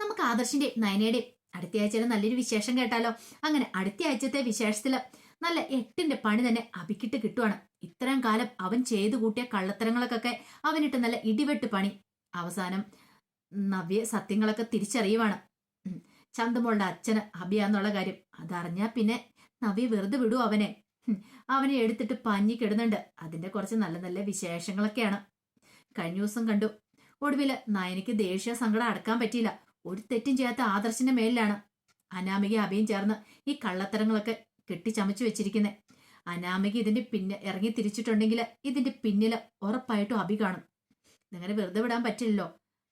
നമുക്ക് ആദർശിന്റെ നയനയുടെ അടുത്ത ആഴ്ചയിലെ നല്ലൊരു വിശേഷം കേട്ടാലോ? അങ്ങനെ അടുത്ത ആഴ്ചത്തെ വിശേഷത്തിൽ നല്ല എട്ടിന്റെ പണി തന്നെ അഭിക്കിട്ട് കിട്ടുവാണ്. ഇത്രയും കാലം അവൻ ചെയ്തു കൂട്ടിയ കള്ളത്തരങ്ങൾക്കൊക്കെ അവനിട്ട് നല്ല ഇടിവെട്ട് പണി. അവസാനം നവ്യ സത്യങ്ങളൊക്കെ തിരിച്ചറിയുവാണ്. ചന്തമോളുടെ അച്ഛന് അഭിയാന്നുള്ള കാര്യം. അതറിഞ്ഞാ പിന്നെ നവ്യ വെറുതെ വിടൂ അവനെ. അവനെ എടുത്തിട്ട് പഞ്ഞി കിടുന്നുണ്ട്. അതിന്റെ കുറച്ച് നല്ല നല്ല വിശേഷങ്ങളൊക്കെയാണ്. കഴിഞ്ഞ ദിവസം കണ്ടു. ഒടുവിൽ നയനിക്ക് ദേഷ്യ സങ്കടം അടക്കാൻ പറ്റിയില്ല. ഒരു തെറ്റും ചെയ്യാത്ത ആദർശിന്റെ മേലിലാണ്. അനാമിക അഭിയും ചേർന്ന് ഈ കള്ളത്തരങ്ങളൊക്കെ കെട്ടിച്ചമച്ചു വെച്ചിരിക്കുന്നത് അനാമിക ഇതിന്റെ പിന്നെ ഇറങ്ങി തിരിച്ചിട്ടുണ്ടെങ്കിൽ ഇതിന്റെ പിന്നിൽ ഉറപ്പായിട്ടും അഭി കാണും. നിങ്ങനെ വെറുതെ വിടാൻ പറ്റില്ലല്ലോ.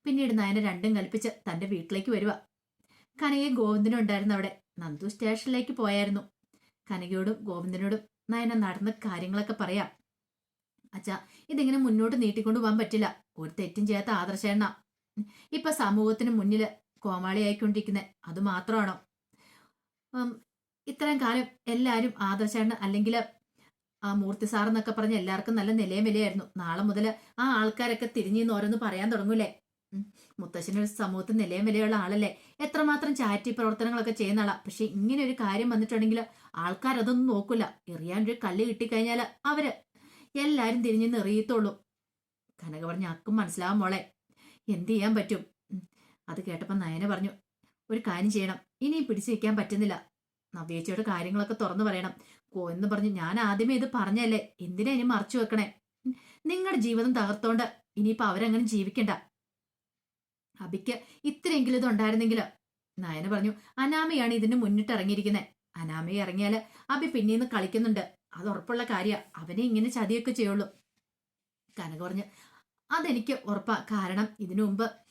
പിന്നീട് നയനെ രണ്ടും കൽപ്പിച്ച് തന്റെ വീട്ടിലേക്ക് വരിക കനകയും ഗോവിന്ദനും ഉണ്ടായിരുന്നു അവിടെ. നന്ദു സ്റ്റേഷനിലേക്ക് പോയായിരുന്നു. കനകയോടും ഗോവിന്ദനോടും നയന നടന്ന കാര്യങ്ങളൊക്കെ പറയാം. അച്ഛാ ഇതിങ്ങനെ മുന്നോട്ട് നീട്ടിക്കൊണ്ടു പോകാൻ പറ്റില്ല. ഒരു തെറ്റും ചെയ്യാത്ത ആദർശേണ്ണ. ഇപ്പൊ സമൂഹത്തിന് മുന്നിൽ കോമാളിയായിക്കൊണ്ടിരിക്കുന്നത് അത് മാത്രമാണോ? ഇത്രയും കാലം എല്ലാവരും ആദർശേണ്ണ അല്ലെങ്കിൽ ആ മൂർത്തി സാർ എന്നൊക്കെ പറഞ്ഞ് എല്ലാവർക്കും നല്ല നിലയും വിലയായിരുന്നു. നാളെ മുതൽ ആ ആൾക്കാരൊക്കെ തിരിഞ്ഞിന്ന് ഓരോന്ന് പറയാൻ തുടങ്ങൂലേ മുത്തശ്ശനൊരു സമൂഹത്തിൽ നിലയും വിലയുള്ള ആളല്ലേ? എത്രമാത്രം ചാറ്റി പ്രവർത്തനങ്ങളൊക്കെ ചെയ്യുന്ന ആളാ. പക്ഷെ ഇങ്ങനെ ഒരു കാര്യം വന്നിട്ടുണ്ടെങ്കിൽ ആൾക്കാർ അതൊന്നും നോക്കൂല. എറിയാനൊരു കല്ല് കിട്ടിക്കഴിഞ്ഞാൽ അവർ എല്ലാരും തിരിഞ്ഞെന്ന് എറിയത്തുള്ളൂ. കനക പറഞ്ഞ അക്കും മനസ്സിലാവും മോളെ. എന്ത് ചെയ്യാൻ പറ്റും. അത് കേട്ടപ്പോ നയന പറഞ്ഞു ഒരു കാര്യം ചെയ്യണം ഇനി പിടിച്ചു നിൽക്കാൻ പറ്റുന്നില്ല. നവ്യേച്ചിയോട് കാര്യങ്ങളൊക്കെ തുറന്നു പറയണം. കോ എന്ന് പറഞ്ഞു ഞാൻ ആദ്യമേ ഇത് പറഞ്ഞല്ലേ? എന്തിനാ ഇനി മറച്ചു വെക്കണേ? നിങ്ങളുടെ ജീവിതം തകർത്തോണ്ട് ഇനിയിപ്പോ അവരങ്ങനെ ജീവിക്കണ്ട. അബിക്ക് ഇത്രയെങ്കിലും ഇത് ഉണ്ടായിരുന്നെങ്കിൽ നയന പറഞ്ഞു അനാമയാണ് ഇതിന് മുന്നിട്ട് ഇറങ്ങിയിരിക്കുന്നത് അനാമയെ ഇറങ്ങിയാൽ അബി പിന്നീന്ന് കളിക്കുന്നുണ്ട്. അത് ഉറപ്പുള്ള കാര്യ. അവനെ ഇങ്ങനെ ചതിയൊക്കെ ചെയ്യുള്ളൂ. കനക പറഞ്ഞു അതെനിക്ക് ഉറപ്പാ. കാരണം ഇതിനു മുമ്പ്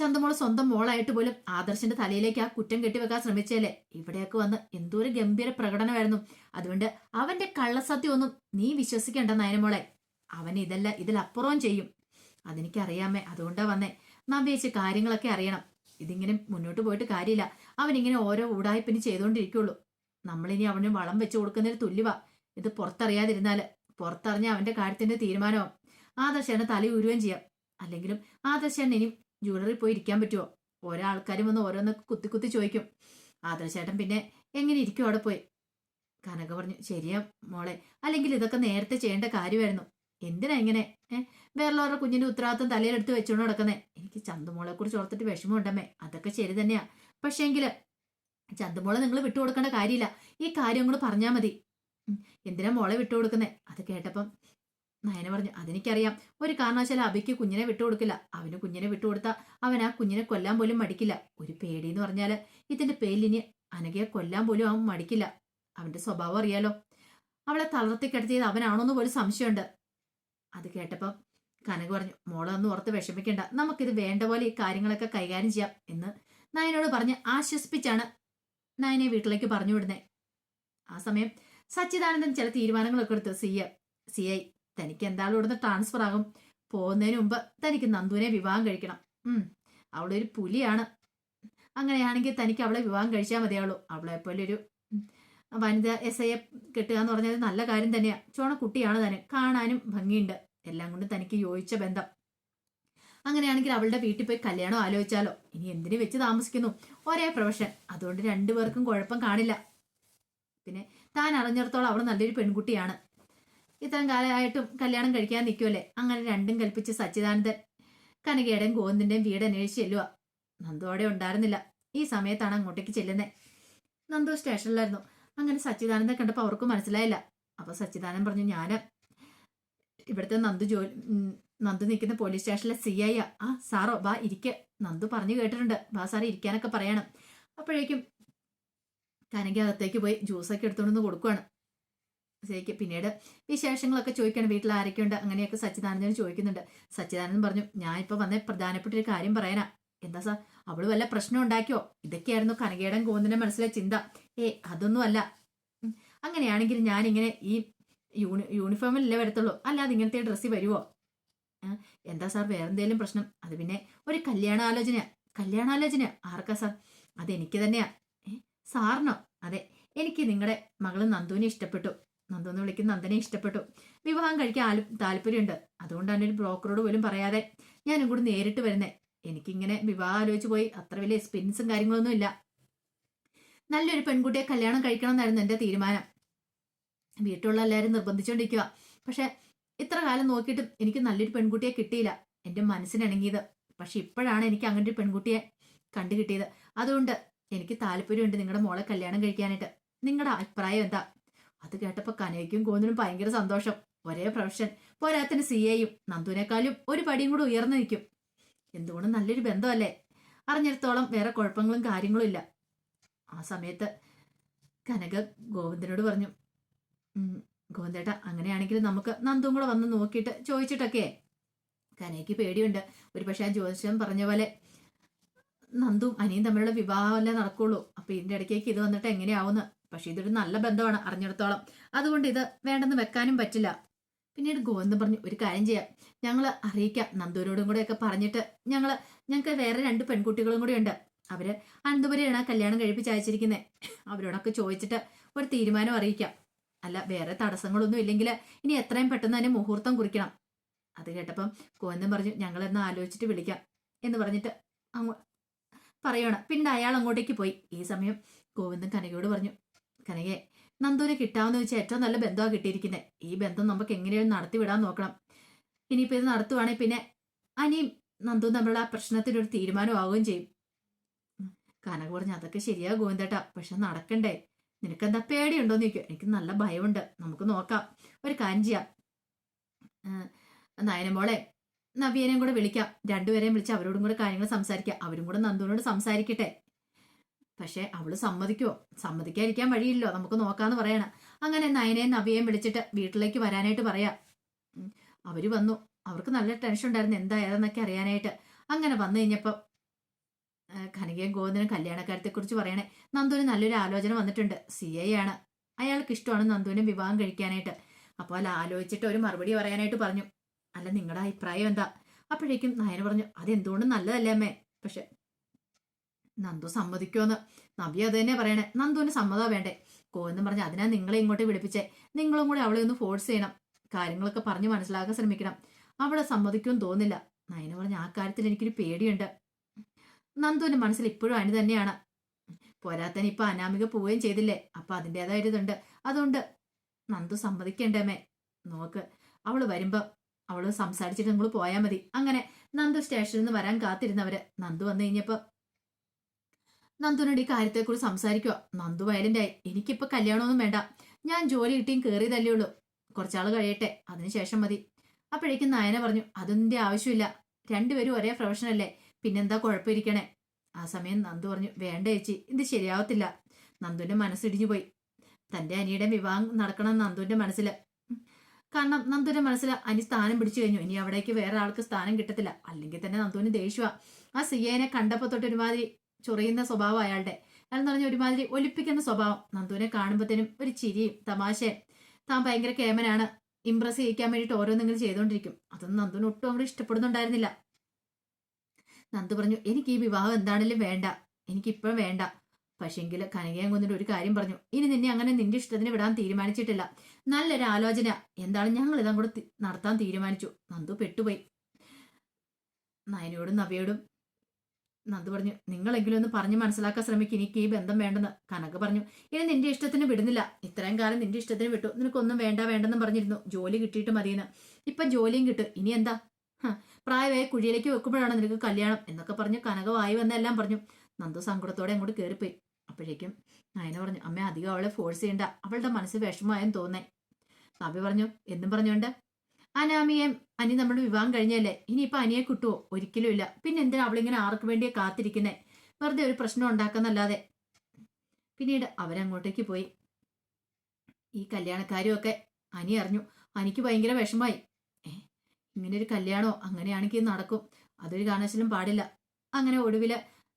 ചന്തമോൾ സ്വന്തം മോളായിട്ട് പോലും ആദർശന്റെ തലയിലേക്ക് ആ കുറ്റം കെട്ടിവെക്കാൻ ശ്രമിച്ചല്ലേ ഇവിടെയൊക്കെ വന്ന് എന്തോരു ഗംഭീര പ്രകടനമായിരുന്നു. അതുകൊണ്ട് അവന്റെ കള്ളസത്യം ഒന്നും നീ വിശ്വസിക്കേണ്ട നയനമോളെ അവൻ ഇതല്ല ഇതിലപ്പുറവും ചെയ്യും. അതെനിക്കറിയാമേ അതുകൊണ്ടാ വന്നേ. നവ്യേച്ച് കാര്യങ്ങളൊക്കെ അറിയണം. ഇതിങ്ങനെ മുന്നോട്ട് പോയിട്ട് കാര്യമില്ല. അവനിങ്ങനെ ഓരോ ഊടായ്പിന് ചെയ്തുകൊണ്ടിരിക്കുള്ളൂ നമ്മളിനി അവന് വളം വെച്ച് കൊടുക്കുന്നതിന് തുല്യവാ. ഇത് പുറത്തറിയാതിരുന്നാൽ പുറത്തറിഞ്ഞ അവന്റെ കാര്യത്തിന്റെ തീരുമാനവും ആദർശനെ തല ഉരുവൻ ചെയ്യാം. അല്ലെങ്കിലും ആദർശൻ ഇനി ജ്വല്ലറി പോയി ഇരിക്കാൻ പറ്റുമോ ഓരോ ആൾക്കാരും വന്ന് ഓരോന്നൊക്കെ കുത്തി കുത്തി ചോദിക്കും. ആദർശേട്ടൻ പിന്നെ എങ്ങനെ ഇരിക്കും അവിടെ പോയി? കനക പറഞ്ഞു ശരിയാ മോളെ അല്ലെങ്കിൽ ഇതൊക്കെ നേരത്തെ ചെയ്യേണ്ട കാര്യമായിരുന്നു. എന്തിനാ ഇങ്ങനെ ഏഹ് വേറെയുള്ളവരുടെ കുഞ്ഞിന്റെ ഉത്തരവാദിത്വം തലയിലെടുത്ത് വെച്ചോണ്ട് നടക്കുന്നേ? എനിക്ക് ചന്തുമോളെ കുറിച്ച് ഓർത്തിട്ട് വിഷമമുണ്ടമ്മേ. അതൊക്കെ ശരി തന്നെയാ. പക്ഷേങ്കിൽ ചന്തുമോളെ നിങ്ങൾ വിട്ടുകൊടുക്കേണ്ട കാര്യമില്ല. ഈ കാര്യം കൂടെ പറഞ്ഞാൽ മതി. എന്തിനാ മോളെ വിട്ടുകൊടുക്കുന്നേ അത് കേട്ടപ്പം നയന പറഞ്ഞു അതെനിക്കറിയാം. ഒരു കാരണവശാലും അബിക്ക് കുഞ്ഞിനെ വിട്ടുകൊടുക്കില്ല. അവന് കുഞ്ഞിനെ വിട്ടുകൊടുത്താൽ അവൻ ആ കുഞ്ഞിനെ കൊല്ലാൻ പോലും മടിക്കില്ല. ഒരു പേടി എന്ന് പറഞ്ഞാൽ ഇതിന്റെ പേരിലിനി അനഘയെ കൊല്ലാൻ പോലും അവൻ മടിക്കില്ല. അവന്റെ സ്വഭാവം അറിയാലോ. അവളെ തളർത്തി കിടത്തിയത് അവനാണോന്ന് പോലും സംശയമുണ്ട്. അത് കേട്ടപ്പം കനക പറഞ്ഞു മോളെ ഒന്ന് ഓർത്ത് വിഷമിക്കേണ്ട. നമുക്കിത് വേണ്ട പോലെ ഈ കാര്യങ്ങളൊക്കെ കൈകാര്യം ചെയ്യാം എന്ന് നയനോട് പറഞ്ഞ് ആശ്വസിപ്പിച്ചാണ് നയനെ വീട്ടിലേക്ക് പറഞ്ഞു വിടുന്നത്. ആ സമയം സച്ചിദാനന്ദൻ ചില തീരുമാനങ്ങളൊക്കെ എടുത്തു സി എ സി ഐ തനിക്ക് എന്തായാലും ഇവിടുന്ന് ട്രാൻസ്ഫർ ആകും. പോകുന്നതിന് മുമ്പ് തനിക്ക് നന്ദുവിനെ വിവാഹം കഴിക്കണം. ഉം ഒരു പുലിയാണ്. അങ്ങനെയാണെങ്കിൽ തനിക്ക് അവളെ വിവാഹം കഴിച്ചാൽ മതിയാവുള്ളൂ. അവളെ പോലെ ഒരു വനിത എസ് ഐയെ കിട്ടുക എന്ന് പറഞ്ഞത് നല്ല കാര്യം തന്നെയാ. ചോണ കുട്ടിയാണ് തന്നെ കാണാനും ഭംഗിയുണ്ട്. എല്ലാം കൊണ്ടും തനിക്ക് യോജിച്ച ബന്ധം. അങ്ങനെയാണെങ്കിൽ അവളുടെ വീട്ടിൽ പോയി കല്യാണം ആലോചിച്ചാലോ? ഇനി എന്തിനു വെച്ച് താമസിക്കുന്നു? ഒരേ പ്രൊഫഷൻ. അതുകൊണ്ട് രണ്ടുപേർക്കും കുഴപ്പം കാണില്ല. പിന്നെ താൻ അറിഞ്ഞിടത്തോളം അവൾ നല്ലൊരു പെൺകുട്ടിയാണ്. ഇത്രയും കാലമായിട്ടും കല്യാണം കഴിക്കാൻ നിൽക്കുമല്ലേ അങ്ങനെ രണ്ടും കൽപ്പിച്ച് സച്ചിദാനന്ദൻ കനകയുടെയും ഗോവിന്ദിന്റെയും വീട് അന്വേഷിച്ച് ചെല്ലുക നന്ദു അവിടെ ഉണ്ടായിരുന്നില്ല. ഈ സമയത്താണ് അങ്ങോട്ടേക്ക് ചെല്ലുന്നത് നന്ദു സ്റ്റേഷനിലായിരുന്നു. അങ്ങനെ സച്ചിദാനന്ദൻ കണ്ടപ്പോൾ അവർക്ക് മനസ്സിലായില്ല. അപ്പൊ സച്ചിദാനന്ദൻ പറഞ്ഞു ഞാൻ ഇവിടുത്തെ നന്ദു ജോലി നന്ദു നിൽക്കുന്ന പോലീസ് സ്റ്റേഷനിലെ സി ഐ ആ. സാറോ ബാ ഇരിക്ക. നന്ദു പറഞ്ഞു കേട്ടിട്ടുണ്ട്. ബാ സാറേ ഇരിക്കാനൊക്കെ പറയണം. അപ്പോഴേക്കും കനകി അകത്തേക്ക് പോയി ജ്യൂസൊക്കെ എടുത്തുകൊണ്ടൊന്ന് കൊടുക്കുവാണ്. ശരിക്ക് പിന്നീട് വിശേഷങ്ങളൊക്കെ ചോദിക്കണം. വീട്ടിൽ ആരൊക്കെയുണ്ട്? അങ്ങനെയൊക്കെ സച്ചിദാനന്ദൻ ചോദിക്കുന്നുണ്ട്. സച്ചിദാനന്ദൻ പറഞ്ഞു ഇപ്പൊ വന്ന പ്രധാനപ്പെട്ട ഒരു കാര്യം പറയാനാ. എന്താ സാർ അവൾ വല്ല പ്രശ്നം ഉണ്ടാക്കിയോ? ഇതൊക്കെയായിരുന്നു കനകേടൻ കോന്നിന്റെ മനസ്സിലെ ചിന്ത. ഏ അതൊന്നും അല്ല. അങ്ങനെയാണെങ്കിൽ ഞാൻ ഇങ്ങനെ ഈ യൂണി യൂണിഫോമിലല്ലേ വരത്തുള്ളൂ? അല്ലാതെ ഇങ്ങനത്തെ ഡ്രസ്സിൽ വരുവോ? എന്താ സാർ വേറെന്തേലും പ്രശ്നം? അത് പിന്നെ ഒരു കല്യാണാലോചന കല്യാണാലോചന ആർക്കാ സാർ? അതെനിക്ക് തന്നെയാ. സാറിനോ? അതെ എനിക്ക് നിങ്ങളുടെ മകൾ നന്ദുവിനെ ഇഷ്ടപ്പെട്ടു. നന്ദു എന്ന് വിളിക്കുന്ന നന്ദനെ ഇഷ്ടപ്പെട്ടു. വിവാഹം കഴിക്കാൻ ആലും താല്പര്യമുണ്ട്. അതുകൊണ്ടാണ് ഒരു ബ്രോക്കറോട് പോലും പറയാതെ ഞാനും കൂടി നേരിട്ട് വരുന്നേ. എനിക്കിങ്ങനെ വിവാഹം ആലോചിച്ച് പോയി അത്ര വലിയ എക്സ്പീരിയൻസും കാര്യങ്ങളൊന്നും ഇല്ല. നല്ലൊരു പെൺകുട്ടിയെ കല്യാണം കഴിക്കണം എന്നായിരുന്നു എന്റെ തീരുമാനം. വീട്ടിലുള്ള എല്ലാവരും നിർബന്ധിച്ചുകൊണ്ടിരിക്കുക പക്ഷെ ഇത്ര കാലം നോക്കിയിട്ടും എനിക്ക് നല്ലൊരു പെൺകുട്ടിയെ കിട്ടിയില്ല. എന്റെ മനസ്സിനിണങ്ങിയത് പക്ഷെ ഇപ്പോഴാണ് എനിക്ക് അങ്ങനെ ഒരു പെൺകുട്ടിയെ കണ്ടു കിട്ടിയത് അതുകൊണ്ട് എനിക്ക് താല്പര്യമുണ്ട് നിങ്ങളുടെ മോളെ കല്യാണം കഴിക്കാനായിട്ട്. നിങ്ങളുടെ അഭിപ്രായം എന്താ? അത് കേട്ടപ്പോൾ കനയ്ക്കും കോന്നിനും ഭയങ്കര സന്തോഷം. ഒരേ പ്രൊഫഷൻ. പോരാത്തിന് സി എയും നന്ദുവിനേക്കാളും ഒരു പടിയും കൂടെ ഉയർന്നു നിൽക്കും. എന്തുകൊണ്ടും നല്ലൊരു ബന്ധമല്ലേ? അറിഞ്ഞിടത്തോളം വേറെ കുഴപ്പങ്ങളും കാര്യങ്ങളും ഇല്ല. ആ സമയത്ത് കനക ഗോവിന്ദനോട് പറഞ്ഞു ഗോവിന്ദേട്ട അങ്ങനെയാണെങ്കിൽ നമുക്ക് നന്ദും കൂടെ വന്ന് നോക്കിയിട്ട് ചോദിച്ചിട്ടൊക്കെ. കനയ്ക്ക് പേടിയുണ്ട്. ഒരു പക്ഷേ ആ ജ്യോതിഷം പറഞ്ഞ പോലെ നന്ദും അനിയും തമ്മിലുള്ള വിവാഹമല്ലേ നടക്കുള്ളൂ. അപ്പൊ ഇതിന്റെ ഇടയ്ക്കേക്ക് ഇത് വന്നിട്ട് എങ്ങനെയാവുന്നു പക്ഷെ ഇതൊരു നല്ല ബന്ധമാണ് അറിഞ്ഞിടത്തോളം. അതുകൊണ്ട് ഇത് വേണ്ടെന്ന് വെക്കാനും പറ്റില്ല. പിന്നീട് ഗോവിന്ദൻ പറഞ്ഞു ഒരു കാര്യം ചെയ്യാം. ഞങ്ങൾ അറിയിക്കാം. നന്ദൂരോടും കൂടെ ഒക്കെ പറഞ്ഞിട്ട് ഞങ്ങൾ ഞങ്ങൾക്ക് വേറെ രണ്ട് പെൺകുട്ടികളും കൂടി ഉണ്ട്. അവർ അനന്തപുരിയാണ് കല്യാണം കഴിപ്പിച്ച് അയച്ചിരിക്കുന്നത് അവരോടൊക്കെ ചോദിച്ചിട്ട് ഒരു തീരുമാനം അറിയിക്കാം. അല്ല വേറെ തടസ്സങ്ങളൊന്നും ഇല്ലെങ്കിൽ ഇനി എത്രയും പെട്ടെന്ന് തന്നെ മുഹൂർത്തം കുറിക്കണം. അത് കേട്ടപ്പം ഗോവിന്ദൻ പറഞ്ഞു ഞങ്ങൾ എന്ന് ആലോചിച്ചിട്ട് വിളിക്കാം. എന്ന് പറഞ്ഞിട്ട് അങ്ങോ പറയണം. പിന്നെ അയാൾ അങ്ങോട്ടേക്ക് പോയി. ഈ സമയം ഗോവിന്ദൻ കനകയോട് പറഞ്ഞു കനകയെ നന്ദൂരി കിട്ടാമെന്ന് വെച്ചാൽ ഏറ്റവും നല്ല ബന്ധമാണ് കിട്ടിയിരിക്കുന്നത് ഈ ബന്ധം നമുക്ക് എങ്ങനെയാണ് നടത്തി വിടാൻ നോക്കണം. ഇനിയിപ്പോൾ ഇത് നടത്തുവാണെങ്കിൽ പിന്നെ അനിയും നന്ദു തമ്മിലുള്ള ആ പ്രശ്നത്തിനൊരു തീരുമാനമാവുകയും ചെയ്യും. കനക പറഞ്ഞു അതൊക്കെ ശരിയാ ഗോവിന്ദേട്ടാ പക്ഷെ നടക്കണ്ടേ? നിനക്കെന്താ പേടിയുണ്ടോന്ന് ചോദിക്കും എനിക്ക് നല്ല ഭയമുണ്ട്. നമുക്ക് നോക്കാം. ഒരു കാര്യം ചെയ്യാം. നയനമോളെ നവ്യനെയും കൂടെ വിളിക്കാം. രണ്ടുപേരെയും വിളിച്ച് അവരോടും കൂടെ കാര്യങ്ങൾ സംസാരിക്കാം. അവരും കൂടെ നന്ദുവിനോട് സംസാരിക്കട്ടെ. പക്ഷെ അവൾ സമ്മതിക്കുമോ സമ്മതിക്കാതിരിക്കാൻ വഴിയില്ലോ നമുക്ക് നോക്കാന്ന് പറയണ. അങ്ങനെ നയനയും നവ്യയും വിളിച്ചിട്ട് വീട്ടിലേക്ക് വരാനായിട്ട് പറയാം. അവർ വന്നു. അവർക്ക് നല്ല ടെൻഷൻ ഉണ്ടായിരുന്നു. എന്താ ഏതെന്നൊക്കെ അറിയാനായിട്ട്. അങ്ങനെ വന്നു കഴിഞ്ഞപ്പം കനകയും ഗോവിന്ദനും കല്യാണക്കാര്യത്തെക്കുറിച്ച് പറയണേ. നന്ദുവിന് നല്ലൊരു ആലോചന വന്നിട്ടുണ്ട്. സി ഐ ആണ്. അയാൾക്ക് ഇഷ്ടമാണ് നന്ദുവിനെ വിവാഹം കഴിക്കാനായിട്ട്. അപ്പോൾ അല്ല ആലോചിച്ചിട്ട് ഒരു മറുപടി പറയാനായിട്ട് പറഞ്ഞു. അല്ല നിങ്ങളുടെ അഭിപ്രായം എന്താ? അപ്പോഴേക്കും നയന പറഞ്ഞു അതെന്തുകൊണ്ടും നല്ലതല്ലേ അമ്മേ. പക്ഷെ നന്ദു സമ്മതിക്കുമെന്ന് നബി അത് തന്നെ പറയണേ നന്ദുവിന് സമ്മതം വേണ്ടേ? കോവെന്ന് പറഞ്ഞ അതിനാ നിങ്ങളെ ഇങ്ങോട്ട് വിളിപ്പിച്ചേ. നിങ്ങളും കൂടി അവളെ ഒന്ന് ഫോഴ്സ് ചെയ്യണം. കാര്യങ്ങളൊക്കെ പറഞ്ഞ് മനസ്സിലാക്കാൻ ശ്രമിക്കണം. അവളെ സമ്മതിക്കുമെന്ന് തോന്നില്ല നയന പറഞ്ഞ ആ കാര്യത്തിൽ എനിക്കൊരു പേടിയുണ്ട്. നന്ദുവിന്റെ മനസ്സിൽ ഇപ്പോഴും അനു തന്നെയാണ്. പോരാത്തന് ഇപ്പൊ അനാമിക പോവുകയും ചെയ്തില്ലേ? അപ്പൊ അതിന്റെതായതുണ്ട് അതുകൊണ്ട് നന്ദു സമ്മതിക്കണ്ടേമേ നോക്ക് അവൾ വരുമ്പോ അവൾ സംസാരിച്ചിട്ട് നിങ്ങൾ പോയാൽ മതി. അങ്ങനെ നന്ദു സ്റ്റേഷനിൽ നിന്ന് വരാൻ കാത്തിരുന്നവര്. നന്ദു വന്നു കഴിഞ്ഞപ്പോ നന്ദുവിനോട് ഈ കാര്യത്തെക്കുറിച്ച് സംസാരിക്കുക നന്ദു വയലന്റായി എനിക്കിപ്പോ കല്യാണമൊന്നും വേണ്ട. ഞാൻ ജോലി കിട്ടിയും കയറിയതല്ലേ ഉള്ളൂ. കുറച്ചാൾ കഴിയട്ടെ. അതിനുശേഷം മതി. അപ്പോഴേക്കും നയന പറഞ്ഞു അതിന്റെ ആവശ്യമില്ല. രണ്ടുപേരും ഒരേ പ്രൊഫഷനല്ലേ പിന്നെന്താ കുഴപ്പമിരിക്കണേ? ആ സമയം നന്ദു പറഞ്ഞു വേണ്ട ചേച്ചി ഇത് ശരിയാവത്തില്ല. നന്ദുവിന്റെ മനസ്സിടിഞ്ഞു പോയി. തന്റെ അനിയുടെ വിവാഹം നടക്കണം നന്ദുവിന്റെ മനസ്സിൽ കാരണം നന്ദുവിന്റെ മനസ്സിൽ അനി സ്ഥാനം പിടിച്ചു കഴിഞ്ഞു. ഇനി അവിടേക്ക് വേറെ ആൾക്ക് സ്ഥാനം കിട്ടത്തില്ല. അല്ലെങ്കിൽ തന്നെ നന്ദുവിന് ദേഷ്യമാണ് ആ സിയേനെ കണ്ടപ്പോ തൊട്ട് ഒരുമാതിരി ചൊറിയുന്ന സ്വഭാവം അയാളുടെ. അയാൾ പറഞ്ഞ ഒരുമാതിരി ഒലിപ്പിക്കുന്ന സ്വഭാവം. നന്ദുവിനെ കാണുമ്പോഴത്തേനും ഒരു ചിരിയും തമാശയും. താൻ ഭയങ്കര കേമനാണ്. ഇംപ്രസ് ചെയ്യിക്കാൻ വേണ്ടിയിട്ട് ഓരോന്നെങ്കിലും ചെയ്തുകൊണ്ടിരിക്കും അതൊന്നും നന്ദുവിന് ഒട്ടും അവിടെ ഇഷ്ടപ്പെടുന്നുണ്ടായിരുന്നില്ല. നന്ദു പറഞ്ഞു എനിക്ക് ഈ വിവാഹം എന്താണെങ്കിലും വേണ്ട. എനിക്കിപ്പോഴും വേണ്ട. പക്ഷെങ്കിൽ കനകയും കൊന്നിട്ട് ഒരു കാര്യം പറഞ്ഞു. ഇനി നിന്നെ അങ്ങനെ നിന്റെ ഇഷ്ടത്തിന് വിടാൻ തീരുമാനിച്ചിട്ടില്ല. നല്ലൊരു ആലോചന. എന്താണ് ഞങ്ങൾ കൂടെ നടത്താൻ തീരുമാനിച്ചു. നന്ദു പെട്ടുപോയി. നയനയോടും നവയോടും നന്ദു പറഞ്ഞു നിങ്ങളെങ്കിലും ഒന്ന് പറഞ്ഞ് മനസ്സിലാക്കാൻ ശ്രമിക്കും. എനിക്ക് ഈ ബന്ധം വേണ്ടെന്ന് കനക പറഞ്ഞു. ഇനി നിന്റെ ഇഷ്ടത്തിന് വിടുന്നില്ല. ഇത്രയും കാലം നിന്റെ ഇഷ്ടത്തിന് വിട്ടു. നിനക്കൊന്നും വേണ്ട വേണ്ടെന്ന് പറഞ്ഞിരുന്നു. ജോലി കിട്ടിയിട്ട് മതിയെന്ന്. ഇപ്പൊ ജോലിയും കിട്ടും. ഇനി എന്താ? പ്രായമായ കുഴിയിലേക്ക് വെക്കുമ്പോഴാണ് നിനക്ക് കല്യാണം എന്നൊക്കെ പറഞ്ഞ് കനക വായി വന്നെല്ലാം പറഞ്ഞു. നന്ദു സങ്കടത്തോടെ അങ്ങോട്ട് കയറിപ്പോയി അപ്പോഴേക്കും നയന പറഞ്ഞു അമ്മ അധികം അവളെ ഫോഴ്സ് ചെയ്യണ്ട. അവളുടെ മനസ്സ് വിഷമമായെന്ന് തോന്നേ. നബി പറഞ്ഞു എന്നും പറഞ്ഞുകൊണ്ട് അനാമിയേം അനി നമ്മൾ വിവാഹം കഴിഞ്ഞല്ലേ? ഇനിയിപ്പോ അനിയെ കിട്ടുവോ? ഒരിക്കലും ഇല്ല. പിന്നെ എന്തിനാ അവളിങ്ങനെ ആർക്ക് വേണ്ടിയാ കാത്തിരിക്കുന്നേ? വെറുതെ ഒരു പ്രശ്നം ഉണ്ടാക്കുന്നല്ലാതെ. പിന്നീട് അവരങ്ങോട്ടേക്ക് പോയി. ഈ കല്യാണക്കാരുമൊക്കെ അനി അറിഞ്ഞു. അനിക്ക് ഭയങ്കര വിഷമായി. ഇങ്ങനെ ഒരു കല്യാണോ? അങ്ങനെയാണെങ്കിൽ നടക്കും. അതൊരു കാരണവശാലും പാടില്ല. അങ്ങനെ ഒടുവിൽ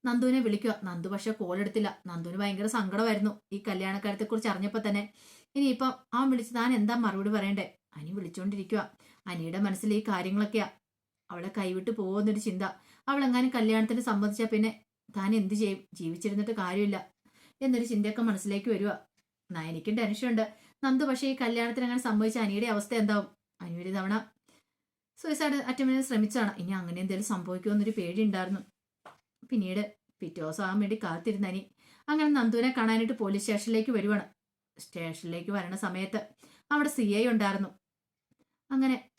നന്ദുവിനെ വിളിക്കുക. നന്ദു പക്ഷെ കോൾ എടുത്തില്ല. നന്ദുവിന് ഭയങ്കര സങ്കടമായിരുന്നു ഈ കല്യാണക്കാരത്തെ കുറിച്ച് അറിഞ്ഞപ്പോ തന്നെ. ഇനിയിപ്പം അവൻ വിളിച്ച് താൻ എന്താ മറുപടി പറയണ്ടേ? അനി വിളിച്ചോണ്ടിരിക്കുക അനിയുടെ മനസ്സിൽ ഈ കാര്യങ്ങളൊക്കെയാ. അവളെ കൈവിട്ട് പോകുന്നൊരു ചിന്ത. അവളെങ്ങാനും കല്യാണത്തിന് സംബന്ധിച്ചാൽ പിന്നെ താൻ എന്ത് ചെയ്യും? ജീവിച്ചിരുന്നിട്ട് കാര്യമില്ല. എന്നൊരു ചിന്തയൊക്കെ മനസ്സിലേക്ക് വരിക നയനിക്കും ടെൻഷനുണ്ട്. നന്ദു പക്ഷേ ഈ കല്യാണത്തിന് അങ്ങനെ സംഭവിച്ച അനിയുടെ അവസ്ഥ എന്താവും? അനി ഒരു തവണ സൂയിസൈഡ് അറ്റംപ്റ്റിന് ശ്രമിച്ചാണ്. ഇനി അങ്ങനെ എന്തെങ്കിലും സംഭവിക്കുമെന്നൊരു പേടി ഉണ്ടായിരുന്നു പിന്നീട് പിറ്റേ ദിവസം ആകാൻ വേണ്ടി കാത്തിരുന്ന അനി അങ്ങനെ നന്ദുവിനെ കാണാനായിട്ട് പോലീസ് സ്റ്റേഷനിലേക്ക് വരുവാണ്. സ്റ്റേഷനിലേക്ക് വരണ സമയത്ത് അവിടെ സി ഐ ഉണ്ടായിരുന്നു. അങ്ങനെ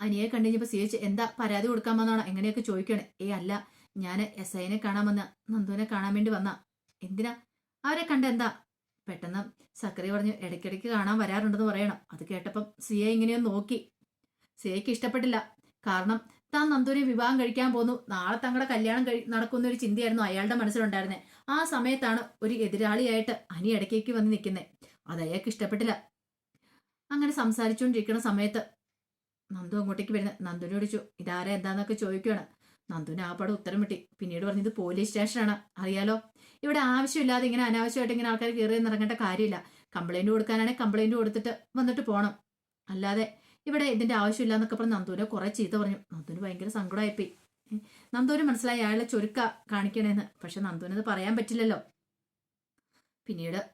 അനിയെ കണ്ടു കഴിഞ്ഞപ്പോൾ സി എച്ച് എന്താ പരാതി കൊടുക്കാൻ വന്നാണോ എങ്ങനെയൊക്കെ ചോദിക്കണേ ഏ അല്ല ഞാൻ എസ് ഐനെ കാണാൻ വന്ന നന്ദുവിനെ കാണാൻ വേണ്ടി വന്ന. എന്തിനാ? അവരെ കണ്ട എന്താ? പെട്ടെന്ന് സക്കറി പറഞ്ഞു ഇടയ്ക്കിടയ്ക്ക് കാണാൻ വരാറുണ്ടെന്ന് പറയണം. അത് കേട്ടപ്പം സി എ നോക്കി. സി എക്ക് ഇഷ്ടപ്പെട്ടില്ല. കാരണം താൻ നന്ദുവിനെ വിവാഹം കഴിക്കാൻ പോന്നു. നാളെ തങ്ങളുടെ കല്യാണം കഴി നടക്കുന്ന ഒരു ചിന്തയായിരുന്നു അയാളുടെ മനസ്സിലുണ്ടായിരുന്നത് ആ സമയത്താണ് ഒരു എതിരാളിയായിട്ട് അനി ഇടയ്ക്കേക്ക് വന്ന് നിൽക്കുന്നത് അത് അയാൾക്ക് ഇഷ്ടപ്പെട്ടില്ല. അങ്ങനെ സംസാരിച്ചുകൊണ്ടിരിക്കുന്ന സമയത്ത് നന്ദു അങ്ങോട്ടേക്ക് വരുന്ന. നന്ദുവിനെ വിളിച്ചു. ഇതാരാ? എന്താന്നൊക്കെ ചോദിക്കുകയാണ് നന്ദുവിന് ആ പടം ഉത്തരം കിട്ടി. പിന്നീട് പറഞ്ഞത് പോലീസ് സ്റ്റേഷനാണ്. അറിയാലോ? ഇവിടെ ആവശ്യമില്ലാതെ ഇങ്ങനെ അനാവശ്യമായിട്ട് ഇങ്ങനെ ആൾക്കാർ കയറി നിറങ്ങേണ്ട കാര്യമില്ല. കംപ്ലൈന്റ് കൊടുക്കാനാണെങ്കിൽ കംപ്ലൈന്റ് കൊടുത്തിട്ട് വന്നിട്ട് പോകണം അല്ലാതെ ഇവിടെ ഇതിന്റെ ആവശ്യമില്ല എന്നൊക്കെ പറഞ്ഞ് നന്ദുവിനെ കുറെ ചീത്ത പറഞ്ഞു. നന്ദുവിന് ഭയങ്കര സങ്കടമായിപ്പോയി. നന്ദുവിന് മനസ്സിലായി അയാളെ ചൊരുക്ക കാണിക്കണേന്ന്. പക്ഷെ നന്ദുവിനത് പറയാൻ പറ്റില്ലല്ലോ. പിന്നീട്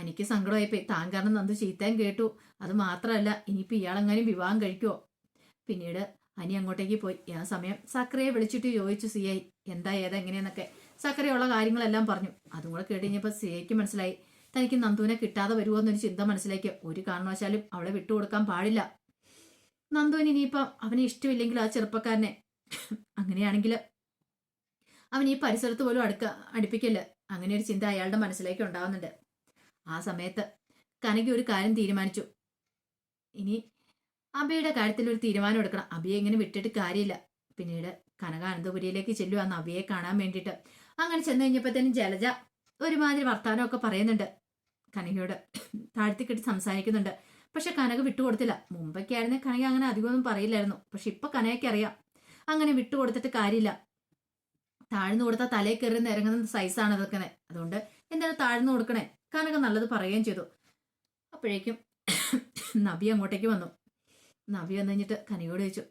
എനിക്ക് സങ്കടമായിപ്പോയി. താൻ കാരണം നന്ദു ചീത്തയും കേട്ടു. അത് മാത്രമല്ല ഇനിയിപ്പോൾ ഇയാളെങ്ങാനും വിവാഹം കഴിക്കുമോ പിന്നീട് അനി അങ്ങോട്ടേക്ക് പോയി. ആ സമയം സക്രയെ വിളിച്ചിട്ട് ചോദിച്ചു സി ഐ എന്താ ഏതാ എങ്ങനെയെന്നൊക്കെ? കാര്യങ്ങളെല്ലാം പറഞ്ഞു. അതും കൂടെ കേട്ട് കഴിഞ്ഞപ്പോൾ സി മനസ്സിലായി. തനിക്ക് നന്ദുവിനെ കിട്ടാതെ വരുമോ എന്നൊരു ചിന്ത മനസ്സിലാക്കി ഒരു കാരണവശാലും അവളെ വിട്ടുകൊടുക്കാൻ പാടില്ല. നന്ദുവിന് ഇനിയിപ്പം അവനെ ഇഷ്ടമില്ലെങ്കിൽ ആ ചെറുപ്പക്കാരനെ. അങ്ങനെയാണെങ്കിൽ അവൻ ഈ പരിസരത്ത് പോലും അടുക്ക അടുപ്പിക്കില്ല. അങ്ങനെ ഒരു ചിന്ത അയാളുടെ മനസ്സിലേക്ക് ഉണ്ടാവുന്നുണ്ട്. ആ സമയത്ത് കനകി ഒരു കാര്യം തീരുമാനിച്ചു. ഇനി അബിയുടെ കാര്യത്തിൽ ഒരു തീരുമാനം എടുക്കണം. അബിയെ ഇങ്ങനെ വിട്ടിട്ട് കാര്യമില്ല. പിന്നീട് കനകാനന്ദപുരിയിലേക്ക് ചെല്ലുവാന്ന് അബിയെ കാണാൻ വേണ്ടിയിട്ട്. അങ്ങനെ ചെന്ന് കഴിഞ്ഞപ്പോഴത്തേനും ജലജ ഒരുമാതിരി വർത്തമാനമൊക്കെ പറയുന്നുണ്ട്. കനകയോട് താഴ്ത്തിക്കെട്ടി സംസാരിക്കുന്നുണ്ട്. പക്ഷെ കനക വിട്ടുകൊടുത്തില്ല. മുമ്പൊക്കെ ആയിരുന്നു കനക അങ്ങനെ അധികമൊന്നും പറയില്ലായിരുന്നു. പക്ഷെ ഇപ്പൊ കനകയ്ക്ക് അറിയാം. അങ്ങനെ വിട്ടുകൊടുത്തിട്ട് കാര്യമില്ല. താഴ്ന്നു കൊടുത്താൽ തലയിൽ കയറി ഇറങ്ങുന്ന സൈസാണ് അതൊക്കെ അതുകൊണ്ട് എന്താണ് താഴ്ന്നു കൊടുക്കണേ. കനക നല്ലത് പറയുകയും ചെയ്തു. അപ്പോഴേക്കും നബി അങ്ങോട്ടേക്ക് വന്നു. നബി വന്നു കഴിഞ്ഞിട്ട് കനിയോട് ചോദിച്ചു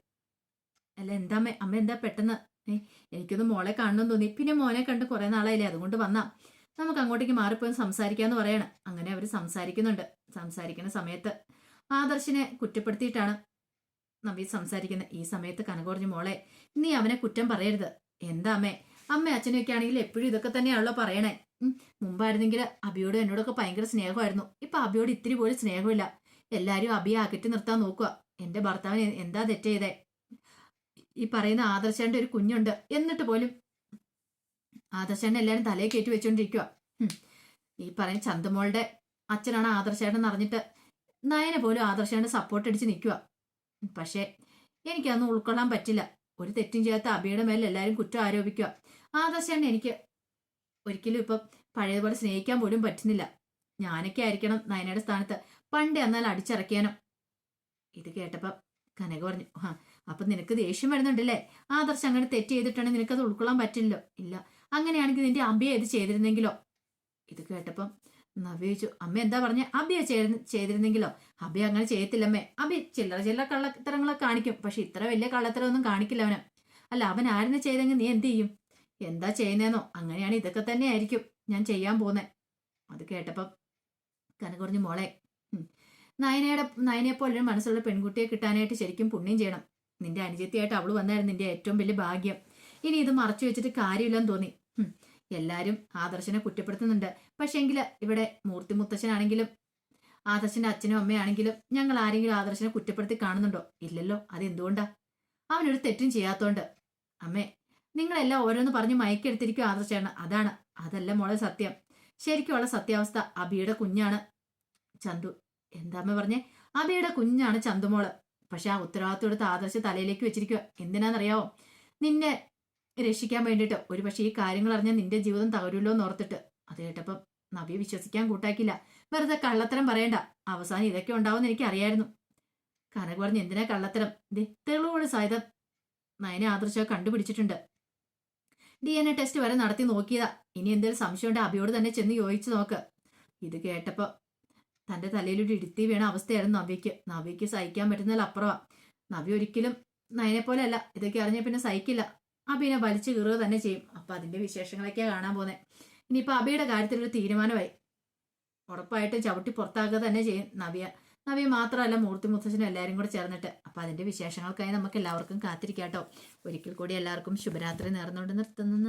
അല്ല എന്താ അമ്മ അമ്മ എന്താ പെട്ടെന്ന്? എനിക്കൊന്ന് മോളെ കാണണം തോന്നി. പിന്നെ മോനെ കണ്ട് കുറെ നാളായില്ലേ അതുകൊണ്ട് വന്നാ. നമുക്ക് അങ്ങോട്ടേക്ക് മാറിപ്പോയി സംസാരിക്കാന്ന് പറയണം. അങ്ങനെ അവർ സംസാരിക്കുന്നുണ്ട്. സംസാരിക്കുന്ന സമയത്ത് ആദർശിനെ കുറ്റപ്പെടുത്തിയിട്ടാണ് നവി സംസാരിക്കുന്നത് ഈ സമയത്ത് കനക പറഞ്ഞു മോളെ നീ അവനെ കുറ്റം പറയരുത്. എന്താ അമ്മേ? അമ്മ അച്ഛനൊക്കെ ആണെങ്കിൽ എപ്പോഴും ഇതൊക്കെ തന്നെയാണല്ലോ പറയണേ. മുമ്പായിരുന്നെങ്കിൽ അബിയോട് എന്നോടൊക്കെ ഭയങ്കര സ്നേഹമായിരുന്നു. ഇപ്പൊ അബിയോട് ഇത്തിരി പോലും സ്നേഹമില്ല. എല്ലാരും അബിയെ അകറ്റി നിർത്താൻ നോക്കുക. എന്റെ ഭർത്താവിന് എന്താ തെറ്റ് ഈ പറയുന്ന ആദർശേണ്ട ഒരു കുഞ്ഞുണ്ട്. എന്നിട്ട് പോലും ആദർശേണ്ട എല്ലാരും തലയെ കയറ്റി വെച്ചോണ്ടിരിക്കുക ഈ പറയുന്ന ചന്തമോളുടെ അച്ഛനാണ് ആദർശേട്ടൻ അറിഞ്ഞിട്ട് നയനെ പോലും ആദർശേട്ടൻ സപ്പോർട്ട് അടിച്ച് നിൽക്കുക പക്ഷേ എനിക്കതൊന്നും ഉൾക്കൊള്ളാൻ പറ്റില്ല. ഒരു തെറ്റും ചെയ്യാത്ത അബിയുടെ മേലെ എല്ലാവരും കുറ്റം ആരോപിക്കുക ആദർശേട്ടൻ എനിക്ക് ഒരിക്കലും ഇപ്പം പഴയതുപോലെ സ്നേഹിക്കാൻ പോലും പറ്റുന്നില്ല. ഞാനൊക്കെ ആയിരിക്കണം നയനയുടെ സ്ഥാനത്ത്. പണ്ട് എന്നാൽ അടിച്ചിറക്കിയാനും? ഇത് കേട്ടപ്പോൾ കനക പറഞ്ഞു ആ അപ്പൊ നിനക്ക് ദേഷ്യം വരുന്നുണ്ടല്ലേ? ആദർശ് അങ്ങനെ തെറ്റ് ചെയ്തിട്ടാണെങ്കിൽ നിനക്കത് ഉൾക്കൊള്ളാൻ പറ്റില്ലല്ലോ. ഇല്ല അങ്ങനെയാണെങ്കിൽ നിന്റെ അബിയെ ഇത് ചെയ്തിരുന്നെങ്കിലോ? ഇത് കേട്ടപ്പം നവ്യ ചോദിച്ചു അമ്മ എന്താ പറഞ്ഞ? അബിയ ചെയ്തിരുന്നെങ്കിലോ? അബി അങ്ങനെ ചെയ്യത്തില്ലമ്മേ. അബി ചില്ലറ ചില്ലറ കള്ളത്തരങ്ങളൊക്കെ കാണിക്കും. പക്ഷെ ഇത്ര വലിയ കള്ളത്തരമൊന്നും കാണിക്കില്ല അവന്. അല്ല അവൻ ആരെന്ന് ചെയ്തെങ്കിൽ നീ എന്ത് ചെയ്യും? എന്താ ചെയ്യുന്നതെന്നോ അങ്ങനെയാണ് ഇതൊക്കെ തന്നെ ആയിരിക്കും ഞാൻ ചെയ്യാൻ പോകുന്നത് അത് കേട്ടപ്പം കനക പറഞ്ഞു മോളെ നയനയുടെ നയനെ പോലൊരു മനസ്സുള്ള പെൺകുട്ടിയെ കിട്ടാനായിട്ട് ശരിക്കും പുണ്യം ചെയ്യണം. നിന്റെ അനുജത്തിയായിട്ട് അവൾ വന്നായിരുന്നു നിന്റെ ഏറ്റവും വലിയ ഭാഗ്യം. ഇനി ഇത് മറച്ചു വെച്ചിട്ട് കാര്യമില്ലെന്ന് തോന്നി. എല്ലാരും ആദർശനെ കുറ്റപ്പെടുത്തുന്നുണ്ട്. പക്ഷെങ്കിൽ ഇവിടെ മൂർത്തി മുത്തച്ഛനാണെങ്കിലും ആദർശന്റെ അച്ഛനും അമ്മയാണെങ്കിലും ഞങ്ങൾ ആരെങ്കിലും ആദർശനെ കുറ്റപ്പെടുത്തി കാണുന്നുണ്ടോ? ഇല്ലല്ലോ. അതെന്തുകൊണ്ടാ? അവനൊരു തെറ്റും ചെയ്യാത്തോണ്ട്. അമ്മേ നിങ്ങളെല്ലാം ഓരോന്ന് പറഞ്ഞ് മയക്കെടുത്തിരിക്കും ആദർശയാണ് അതാണ്. അതല്ല മോളെ സത്യം. ശരിക്കുമുള്ള സത്യാവസ്ഥ അബിയുടെ കുഞ്ഞാണ് ചന്തു. എന്താ അമ്മ പറഞ്ഞേ? അബിയുടെ കുഞ്ഞാണ് ചന്തുമോൾ. പക്ഷെ ആ ഉത്തരവാദിത്വം എടുത്ത് ആദർശ തലയിലേക്ക് വെച്ചിരിക്കുക എന്തിനാണെന്നറിയാവോ നിന്നെ രക്ഷിക്കാൻ വേണ്ടിയിട്ട്. ഒരു പക്ഷേ ഈ കാര്യങ്ങൾ അറിഞ്ഞാൽ നിന്റെ ജീവിതം തകരുമല്ലോ എന്ന് ഓർത്തിട്ട് അത് കേട്ടപ്പം നബിയെ വിശ്വസിക്കാൻ കൂട്ടാക്കില്ല വെറുതെ കള്ളത്തരം പറയണ്ട. അവസാനം ഇതൊക്കെ ഉണ്ടാവുമെന്ന് എനിക്ക് അറിയായിരുന്നു കനക പറഞ്ഞ് എന്തിനാ കള്ളത്തരം? ദേ തെളിവുകൾ സഹിതം നയനെ ആദർശ കണ്ടുപിടിച്ചിട്ടുണ്ട്. ഡി എൻ എ ടെസ്റ്റ് വരെ നടത്തി നോക്കിയതാ. ഇനി എന്തെങ്കിലും സംശയമുണ്ട് അബിയോട് തന്നെ ചെന്ന് ചോദിച്ചു നോക്ക്. ഇത് കേട്ടപ്പോ തന്റെ തലയിലൊരു ഇടുത്തി വീണ അവസ്ഥയായിരുന്നു നവ്യയ്ക്ക്. നവ്യയ്ക്ക് സഹിക്കാൻ പറ്റുന്നതിൽ അപ്പുറമാ നവ്യ ഒരിക്കലും നയനെ പോലെ അല്ല ഇതൊക്കെ അറിഞ്ഞ പിന്നെ സഹിക്കില്ല. അബിനെ വലിച്ചു കീറുക തന്നെ ചെയ്യും. അപ്പൊ അതിന്റെ വിശേഷങ്ങളൊക്കെയാ കാണാൻ പോകുന്നത് ഇനിയിപ്പോ അബിയുടെ കാര്യത്തിൽ ഒരു തീരുമാനമായി. ഉറപ്പായിട്ടും ചവിട്ടി പുറത്താക്കുക തന്നെ ചെയ്യും നവ്യ. നവ്യ മാത്രമല്ല മൂർത്തി മുത്തശ്ശനും എല്ലാവരും കൂടെ ചേർന്നിട്ട്. അപ്പൊ അതിന്റെ വിശേഷങ്ങൾക്കായി നമുക്ക് എല്ലാവർക്കും കാത്തിരിക്കാട്ടോ. ഒരിക്കൽ കൂടി എല്ലാവർക്കും ശുഭരാത്രി നേർന്നുകൊണ്ട് നിർത്തുന്നു.